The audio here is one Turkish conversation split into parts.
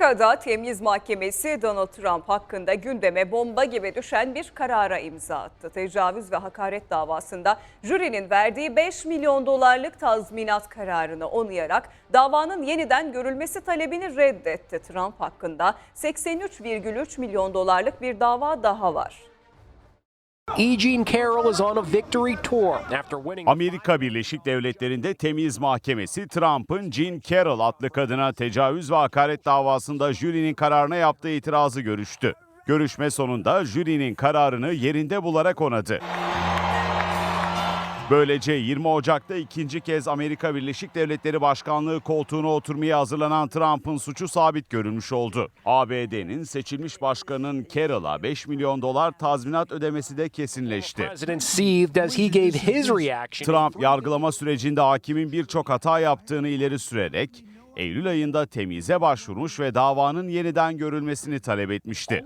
Amerika'da temyiz mahkemesi Donald Trump hakkında gündeme bomba gibi düşen bir karara imza attı. Tecavüz ve hakaret davasında jürinin verdiği 5 milyon dolarlık tazminat kararını onayarak davanın yeniden görülmesi talebini reddetti. Trump hakkında 83,3 milyon dolarlık bir dava daha var. Amerika Birleşik Devletleri'nde temiz mahkemesi Trump'ın Jean Carroll adlı kadına tecavüz ve hakaret davasında jürinin kararına yaptığı itirazı görüştü. Görüşme sonunda jürinin kararını yerinde bularak onadı. Böylece 20 Ocak'ta ikinci kez Amerika Birleşik Devletleri Başkanlığı koltuğuna oturmaya hazırlanan Trump'ın suçu sabit görülmüş oldu. ABD'nin seçilmiş başkanının Carroll'a 5 milyon dolar tazminat ödemesi de kesinleşti. Trump yargılama sürecinde hakimin birçok hata yaptığını ileri sürerek Eylül ayında temize başvurmuş ve davanın yeniden görülmesini talep etmişti.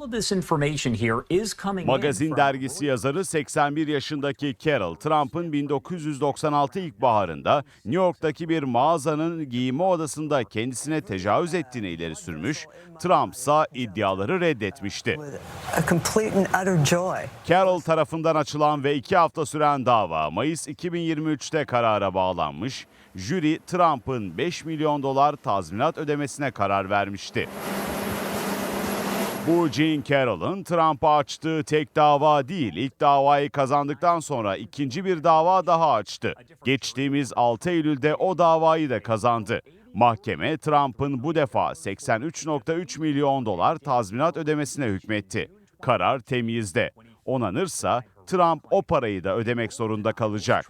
Magazin dergisi yazarı 81 yaşındaki Carol, Trump'ın 1996 ilkbaharında New York'taki bir mağazanın giyinme odasında kendisine tecavüz ettiğini ileri sürmüş, Trump ise iddiaları reddetmişti. Carroll tarafından açılan ve iki hafta süren dava Mayıs 2023'te karara bağlanmış. Jüri Trump'ın 5 milyon dolar tazminat ödemesine karar vermişti. Bu Jean Carroll'ın Trump'a açtığı tek dava değil, ilk davayı kazandıktan sonra ikinci bir dava daha açtı. Geçtiğimiz 6 Eylül'de o davayı da kazandı. Mahkeme Trump'ın bu defa 83.3 milyon dolar tazminat ödemesine hükmetti. Karar temyizde. Onanırsa Trump o parayı da ödemek zorunda kalacak.